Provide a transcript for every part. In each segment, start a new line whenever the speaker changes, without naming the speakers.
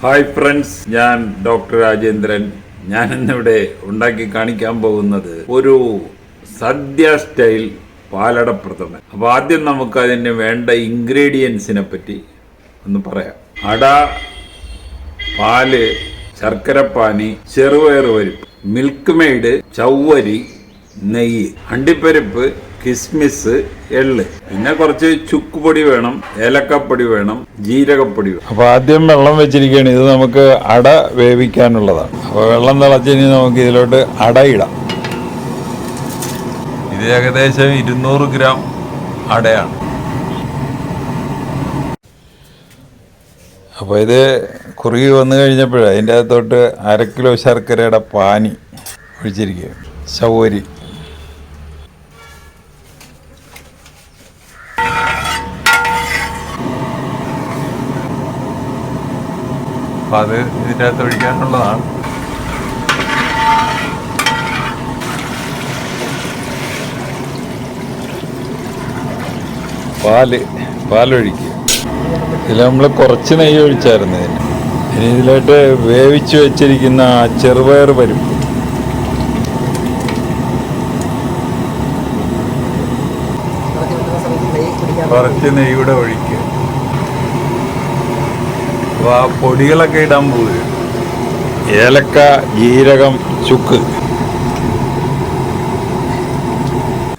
Hi friends ഞാൻ doctor Rajendran ഞാൻ ഇന്നിവിടെ ഉണ്ടാക്കി കാണിക്കാൻ പോകുന്നത് ഒരു സദ്യ സ്റ്റൈൽ പാലട പ്രഥമൻ. അപ്പോൾ ആദ്യം നമുക്ക് അതിന് വേണ്ട ഇൻഗ്രീഡിയൻസിനെ പറ്റി ഒന്ന് പറയാം. അട പാൽ ശർക്കരപ്പാനി ചെറുപയർ പരിപ്പ് മിൽക്ക് മെയ്ഡ് ചൗവരി നെയ്യ് അണ്ടിപ്പരിപ്പ് കിസ്മിസ് എള്ള്. പിന്നെ കുറച്ച് ചുക്കുപൊടി വേണം ഏലക്കപ്പൊടി വേണം ജീരകപ്പൊടി വേണം. അപ്പൊ ആദ്യം വെള്ളം വെച്ചിരിക്കുകയാണ്. ഇത് നമുക്ക് അട വേവിക്കാനുള്ളതാണ്. അപ്പൊ വെള്ളം തിളച്ചിനി നമുക്ക് ഇതിലോട്ട് അട ഇടാം. ഇത് ഏകദേശം ഇരുന്നൂറ് ഗ്രാം അടയാണ്. അപ്പോൾ ഇത് കുറുകി വന്നു കഴിഞ്ഞപ്പോഴേ അതിന്റെ അകത്തോട്ട് അര കിലോ ശർക്കരയുടെ പാനി ഒഴിച്ചിരിക്കുകയാണ്. ശൗരി അപ്പം അത് ഇതിന്റെ അകത്ത് ഒഴിക്കാനുള്ളതാണ്. പാൽ പാലൊഴിക്കുക. ഇതിൽ നമ്മൾ കുറച്ച് നെയ്യ് ഒഴിച്ചായിരുന്നു ഇതിന്. ഇനി ഇതിലോട്ട് വേവിച്ച് വെച്ചിരിക്കുന്ന ആ ചെറുപയർ പരിപ്പ്. കുറച്ച് നെയ്യൂടെ ഒഴിക്കുക. അപ്പോൾ ആ പൊടികളൊക്കെ ഇടാൻ പോവുക ഏലക്ക ജീരകം ചുക്ക്.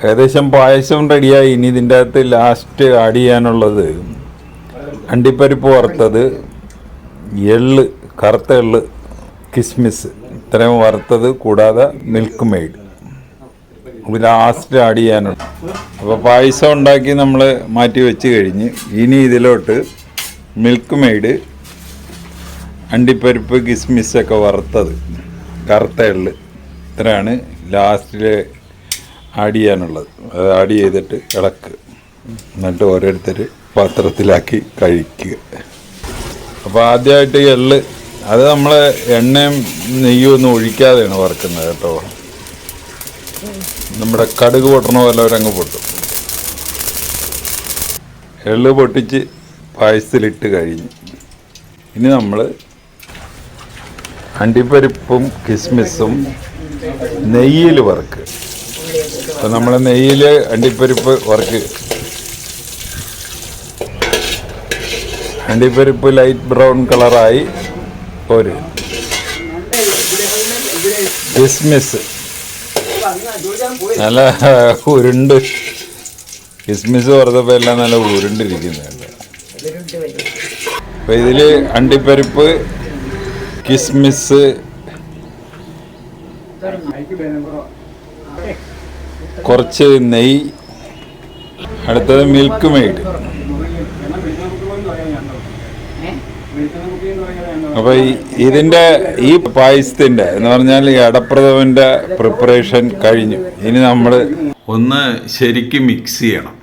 ഏകദേശം പായസം റെഡിയായി ഇനി ഇതിന്റെ അകത്ത് ലാസ്റ്റ് ആഡ് ചെയ്യാനുള്ളത് അണ്ടിപ്പരിപ്പ് വറുത്തത് എള്ള് കറുത്ത എള്ള് കിസ്മിസ്. ഇത്രയും വറുത്തത് കൂടാതെ മിൽക്ക് മെയ്ഡ് ലാസ്റ്റ് ആഡ് ചെയ്യാനുണ്ട് അപ്പോൾ പായസം ഉണ്ടാക്കി നമ്മൾ മാറ്റി വെച്ച് കഴിഞ്ഞ് ഇനി ഇതിലോട്ട് മിൽക്ക് മെയ്ഡ് അണ്ടിപ്പരിപ്പ് കിസ്മിസൊക്കെ വറുത്തത്. കറുത്ത എള്ള്. ഇത്രയാണ് ലാസ്റ്റിൽ ആഡ് ചെയ്യാനുള്ളത്. അത് ആഡ് ചെയ്തിട്ട് ഇളക്ക്. എന്നിട്ട് ഓരോരുത്തർ പാത്രത്തിലാക്കി കഴിക്കുക. അപ്പോൾ ആദ്യമായിട്ട് എള്ള് അത് നമ്മൾ എണ്ണയും നെയ്യും ഒന്നും ഒഴിക്കാതെയാണ് വറുക്കുന്നത് കേട്ടോ. നമ്മുടെ കടുക് പൊട്ടണ പോലെ അവരങ്ങ് പൊട്ടും. എള്ള് പൊട്ടിച്ച് പായസത്തിലിട്ട് കഴിഞ്ഞു. ഇനി നമ്മൾ അണ്ടിപ്പരിപ്പും കിസ്മിസും നെയ്യിൽ വറുക്ക്. അപ്പം നമ്മൾ നെയ്യിൽ അണ്ടിപ്പരിപ്പ് വറുക്ക്. അണ്ടിപ്പരിപ്പ് ലൈറ്റ് ബ്രൗൺ കളറായി ഒരു കിസ്മിസ്. നല്ല ഉരുണ്ട്. കിസ്മിസ് വറുത്തപ്പോൾ എല്ലാം നല്ല ഉരുണ്ടിരിക്കുന്നുണ്ട്. അപ്പം ഇതിൽ അണ്ടിപ്പരിപ്പ് കിസ്മിസ് കുറച്ച് നെയ്. അടുത്തത് മിൽക്ക് മെയ്ഡ് അപ്പൊ ഇതിന്റെ ഈ പായസത്തിന്റെ എന്ന് പറഞ്ഞാൽ ഈ പ്രിപ്പറേഷൻ കഴിഞ്ഞു. ഇനി നമ്മൾ ഒന്ന് ശരിക്കും മിക്സ് ചെയ്യണം.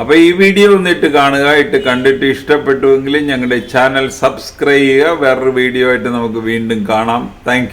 അപ്പൊ ഈ വീഡിയോ ഒന്നിട്ട് കാണുക ഇട്ട് കണ്ടിട്ട് ഇഷ്ടപ്പെട്ടുവെങ്കിൽ ഞങ്ങളുടെ ചാനൽ സബ്സ്ക്രൈബ് ചെയ്യുക. വേറൊരു വീഡിയോ ആയിട്ട് നമുക്ക് വീണ്ടും കാണാം. താങ്ക്